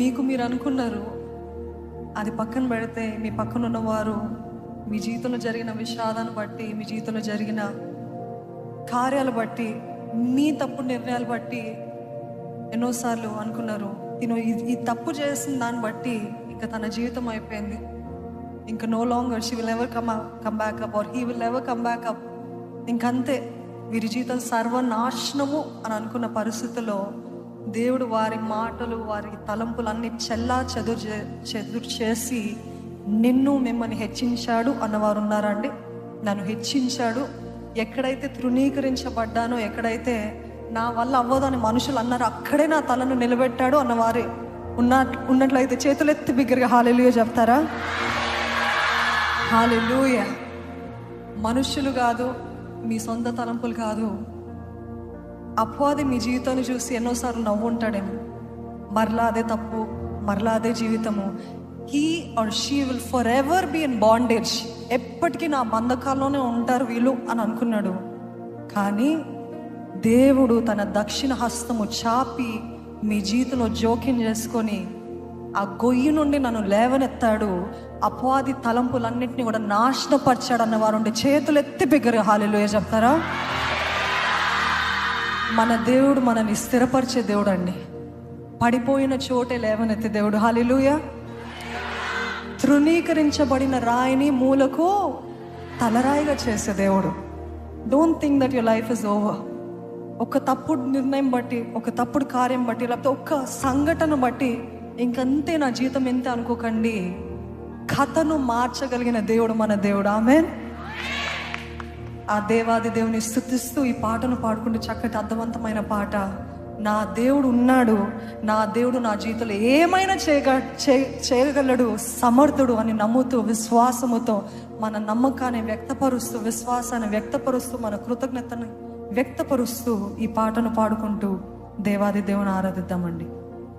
మీకు మీరు అనుకున్నారు. అది పక్కన పెడితే మీ పక్కన ఉన్నవారు మీ జీవితంలో జరిగిన విషాదాన్ని బట్టి మీ జీవితంలో జరిగిన కార్యాలు బట్టి మీ తప్పు నిర్ణయాలు బట్టి ఎన్నోసార్లు అనుకున్నారు. తిను ఈ- ఈ తప్పు చేసిన దాన్ని బట్టి ఇంకా తన జీవితం అయిపోయింది. ఇంకా no longer she will ever come come back up or he will ever come back up ఇంకంతే వీరి జీవితం సర్వనాశనము అని అనుకున్న పరిస్థితుల్లో దేవుడు వారి మాటలు వారి తలంపులన్నీ చెల్లా చెదురు చే- చెదురు చేసి నిన్ను మిమ్మల్ని హెచ్చించాడు అన్నవారు ఉన్నారండి. నన్ను హెచ్చించాడు. ఎక్కడైతే తృణీకరించబడ్డానో ఎక్కడైతే నా వల్ల అవ్వదని మనుషులు అన్నారు అక్కడే నా తలను నిలబెట్టాడు అన్నవారే. ఉన్న ఉన్నట్లయితే చేతులెత్తి బిగ్గరగా హాలెలుగా చెప్తారా? హాలెలుయ. మనుషులు కాదు మీ సొంత తలంపులు కాదు. అపవాది మీ జీవితాన్ని చూసి ఎన్నోసార్లు నవ్వుంటాడేమో. మరలా అదే తప్పు మరలా అదే జీవితము. He or she will forever be in bondage ఎప్పటికీ నా బంధకాల్లోనే ఉంటారు వీళ్ళు అని అనుకున్నాడు. కానీ దేవుడు తన దక్షిణ హస్తము చాపి మీ జీవితంలో జోక్యం చేసుకొని ఆ గొయ్యి నుండి నన్ను లేవనెత్తాడు. అపవాది తలంపులన్నింటినీ కూడా నాశనపరిచాడు అన్నవారు ఉండి చేతులు ఎత్తి బిగ్గరగా హాలిలో చెప్తారా? మన దేవుడు మనని స్థిరపరిచే దేవుడు అండి పడిపోయిన చోటే లేవనెత్తే దేవుడు. హాలిలుయ తృణీకరించబడిన రాయిని మూలకు తలరాయిగా చేసే దేవుడు. Don't think that your life is over ఒక తప్పుడు నిర్ణయం బట్టి ఒక తప్పుడు కార్యం బట్టి లేకపోతే ఒక్క సంఘటన బట్టి ఇంకంతే నా జీతం ఎంత అనుకోకండి. కథను మార్చగలిగిన దేవుడు మన దేవుడు. ఆమె ఆ దేవాది దేవుని స్థుతిస్తూ ఈ పాటను పాడుకుంటూ చక్కటి అర్థవంతమైన పాట. నా దేవుడు ఉన్నాడు నా దేవుడు నా జీవితంలో ఏమైనా చేయగ చేయగలడు సమర్థుడు అని నమ్ముతూ విశ్వాసముతో మన నమ్మకాన్ని వ్యక్తపరుస్తూ విశ్వాసాన్ని వ్యక్తపరుస్తూ మన కృతజ్ఞతను వ్యక్తపరుస్తూ ఈ పాటను పాడుకుంటూ దేవాది దేవుని ఆరాధిద్దామండి.